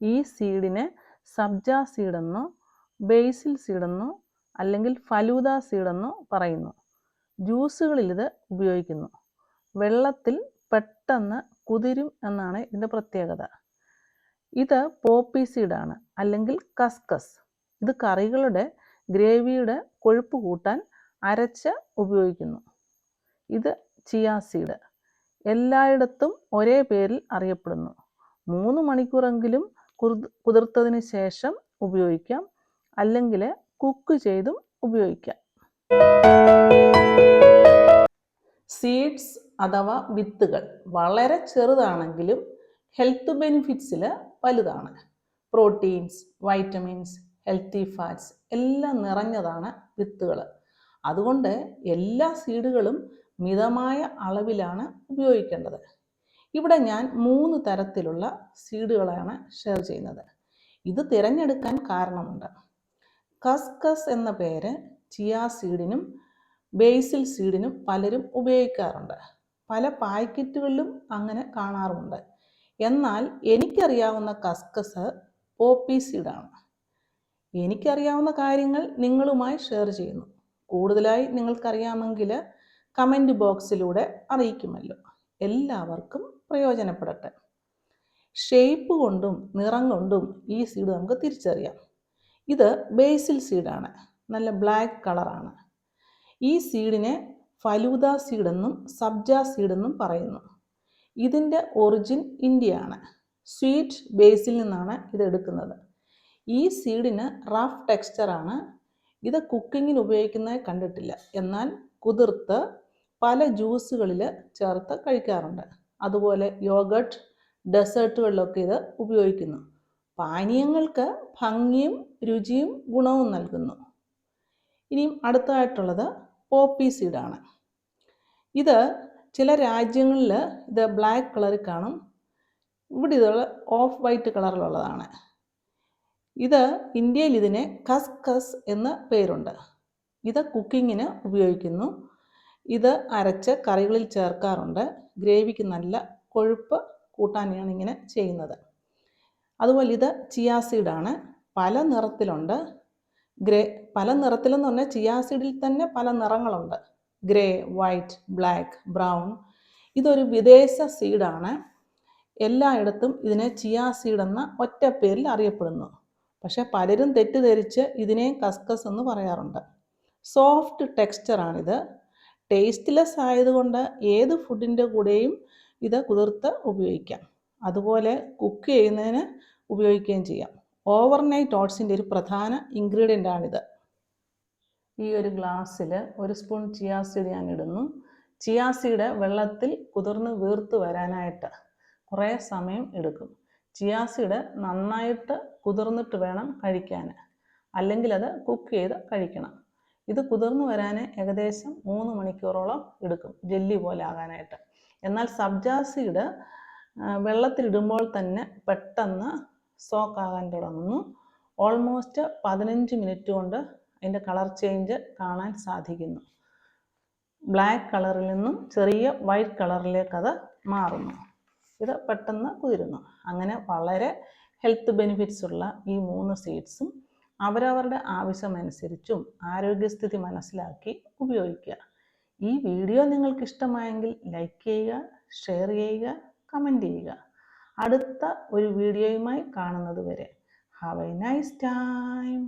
ഈ സീഡിനെ സബ്ജ സീഡെന്നോ ബേസിൽ സീഡെന്നോ അല്ലെങ്കിൽ ഫലൂദ സീഡെന്നോ പറയുന്നു. ജ്യൂസുകളിൽ ഇത് ഉപയോഗിക്കുന്നു. വെള്ളത്തിൽ പെട്ടെന്ന് കുതിരും എന്നാണ് ഇതിന്റെ പ്രത്യേകത. ഇത് പോപ്പി സീഡാണ് അല്ലെങ്കിൽ കസ്കസ് ഇത് കറികളുടെ ഗ്രേവിയുടെ കൊഴുപ്പ് കൂട്ടാൻ അരച്ച് ഉപയോഗിക്കുന്നു. ഇത് ചിയാ സീഡ് എല്ലായിടത്തും ഒരേ പേരിൽ അറിയപ്പെടുന്നു. മൂന്ന് മണിക്കൂറെങ്കിലും കുതിർത്തതിന് ശേഷം ഉപയോഗിക്കാം. അല്ലെങ്കിൽ കുക്ക് ചെയ്തും ഉപയോഗിക്കാം. സീഡ്സ് അഥവാ വിത്തുകൾ വളരെ ചെറുതാണെങ്കിലും ഹെൽത്ത് ബെനിഫിറ്റ്സിൽ വലുതാണ്. പ്രോട്ടീൻസ് വൈറ്റമിൻസ് ഹെൽത്തി ഫാറ്റ്സ് എല്ലാം നിറഞ്ഞതാണ് വിത്തുകൾ അതുകൊണ്ട് എല്ലാ സീഡുകളും മിതമായ അളവിലാണ് ഉപയോഗിക്കേണ്ടത്. ഇവിടെ ഞാൻ മൂന്ന് തരത്തിലുള്ള സീഡുകളാണ് ഷെയർ ചെയ്യുന്നത്. ഇത് തിരഞ്ഞെടുക്കാൻ കാരണമുണ്ട്. കസ്കസ് എന്ന പേര് ചിയ സീഡിനും ബേസിൽ സീഡിനും പലരും ഉപയോഗിക്കാറുണ്ട്. പല പാക്കറ്റുകളിലും അങ്ങനെ കാണാറുമുണ്ട്. എന്നാൽ എനിക്കറിയാവുന്ന കസ്കസ് പോപ്പി സീഡാണ്. എനിക്കറിയാവുന്ന കാര്യങ്ങൾ നിങ്ങളുമായി ഷെയർ ചെയ്യുന്നു. കൂടുതലായി നിങ്ങൾക്കറിയാമെങ്കിൽ കമന്റ് ബോക്സിലൂടെ അറിയിക്കുമല്ലോ. എല്ലാവർക്കും പ്രയോജനപ്പെടട്ടെ. ഷേപ്പ് കൊണ്ടും നിറം കൊണ്ടും ഈ സീഡ് നമുക്ക് തിരിച്ചറിയാം. ഇത് ബേസിൽ സീഡാണ് നല്ല ബ്ലാക്ക് കളറാണ് ഈ സീഡിനെ ഫലൂദ സീഡെന്നും സബ്ജ സീഡെന്നും പറയുന്നു. ഇതിന്റെ ഒറിജിൻ ഇന്ത്യയാണ് സ്വീറ്റ് ബേസിൽ നിന്നാണ് ഇത് എടുക്കുന്നത്. ഈ സീഡിന് റഫ് ടെക്സ്ചറാണ് ഇത് കുക്കിങ്ങിന് ഉപയോഗിക്കുന്നതായി കണ്ടിട്ടില്ല. എന്നാൽ കുതിർത്ത് പല ജ്യൂസുകളിൽ ചേർത്ത് കഴിക്കാറുണ്ട്. അതുപോലെ യോഗട്ട് ഡെസേർട്ടുകളിലൊക്കെ ഇത് ഉപയോഗിക്കുന്നു. പാനീയങ്ങൾക്ക് ഭംഗിയും രുചിയും ഗുണവും നൽകുന്നു. ഇനിയും അടുത്തതായിട്ടുള്ളത് പോപ്പി സീഡാണ് ഇത് ചില രാജ്യങ്ങളിൽ ഇത് ബ്ലാക്ക് കളറിൽ കാണും. ഇവിടെ ഇതുള്ള ഓഫ് വൈറ്റ് കളറിലുള്ളതാണ് ഇത് ഇന്ത്യയിൽ ഇതിനെ കസ് കസ് എന്ന് പേരുണ്ട്. ഇത് കുക്കിങ്ങിന് ഉപയോഗിക്കുന്നു. ഇത് അരച്ച് കറികളിൽ ചേർക്കാറുണ്ട്. ഗ്രേവിക്ക് നല്ല കൊഴുപ്പ് കൂട്ടാനാണ് ഇങ്ങനെ ചെയ്യുന്നത്. അതുപോലെ ഇത് ചിയാ സീഡാണ് പല നിറത്തിലുണ്ട്. ഗ്രേ പല നിറത്തിലെന്ന് പറഞ്ഞാൽ ചിയാ സീഡിൽ തന്നെ പല നിറങ്ങളുണ്ട്. Grey white black brown. ഇതൊരു വിദേശ സീഡാണ് എല്ലായിടത്തും ഇതിനെ ചിയാ സീഡ് എന്ന ഒറ്റ പേരിൽ അറിയപ്പെടുന്നു. പക്ഷേ പലരും തെറ്റിദ്ധരിച്ച് ഇതിനെ കസ്കസ് എന്ന് പറയാറുണ്ട്. സോഫ്റ്റ് ടെക്സ്ചറാണിത് ടേസ്റ്റ്ലെസ് ആയതുകൊണ്ട് ഏത് ഫുഡിന്റെ കൂടെയും ഇത് കുതിർത്ത് ഉപയോഗിക്കാം. അതുപോലെ കുക്ക് ചെയ്യുന്നതിന് ഉപയോഗിക്കുകയും ചെയ്യാം. ഓവർനൈറ്റ് ഓട്സിന്റെ ഒരു പ്രധാന ഇൻഗ്രീഡിയന്റ് ആണിത്. ഈ ഒരു ഗ്ലാസ്സിൽ ഒരു സ്പൂൺ ചിയാസീഡ് ഞാൻ ഇടുന്നു. ചിയാസീഡ് വെള്ളത്തിൽ കുതിർന്ന് വീർത്ത് വരാനായിട്ട് കുറേ സമയം എടുക്കും. ചിയാസീഡ് നന്നായിട്ട് കുതിർന്നിട്ട് വേണം കഴിക്കാൻ. അല്ലെങ്കിൽ അത് കുക്ക് ചെയ്ത് കഴിക്കണം. ഇത് കുതിർന്നു വരാൻ ഏകദേശം മൂന്ന് മണിക്കൂറോളം എടുക്കും ജെല്ലി പോലെ ആകാനായിട്ട്. എന്നാൽ സബ്ജാ സീഡ് വെള്ളത്തിലിടുമ്പോൾ തന്നെ പെട്ടെന്ന് സോക്ക് ആകാൻ തുടങ്ങുന്നു. ഓൾമോസ്റ്റ് പതിനഞ്ച് മിനിറ്റ് കൊണ്ട് അതിന്റെ കളർ ചേഞ്ച് കാണാൻ സാധിക്കുന്നു. ബ്ലാക്ക് കളറിൽ നിന്നും ചെറിയ വൈറ്റ് കളറിലേക്ക് അത് മാറുന്നു. ഇത് പെട്ടെന്ന് കുതിരുന്നു. അങ്ങനെ വളരെ ഹെൽത്ത് ബെനിഫിറ്റ്സ് ഉള്ള ഈ മൂന്ന് സീഡ്സും അവരവരുടെ ആവശ്യമനുസരിച്ചും ആരോഗ്യസ്ഥിതി മനസ്സിലാക്കി ഉപയോഗിക്കുക. ഈ വീഡിയോ നിങ്ങൾക്ക് ഇഷ്ടമായെങ്കിൽ ലൈക്ക് ചെയ്യുക ഷെയർ ചെയ്യുക കമന്റ് ചെയ്യുക. അടുത്ത ഒരു വീഡിയോയുമായി കാണുന്നത് വരെ ഹാവ് എ നൈസ് ടൈം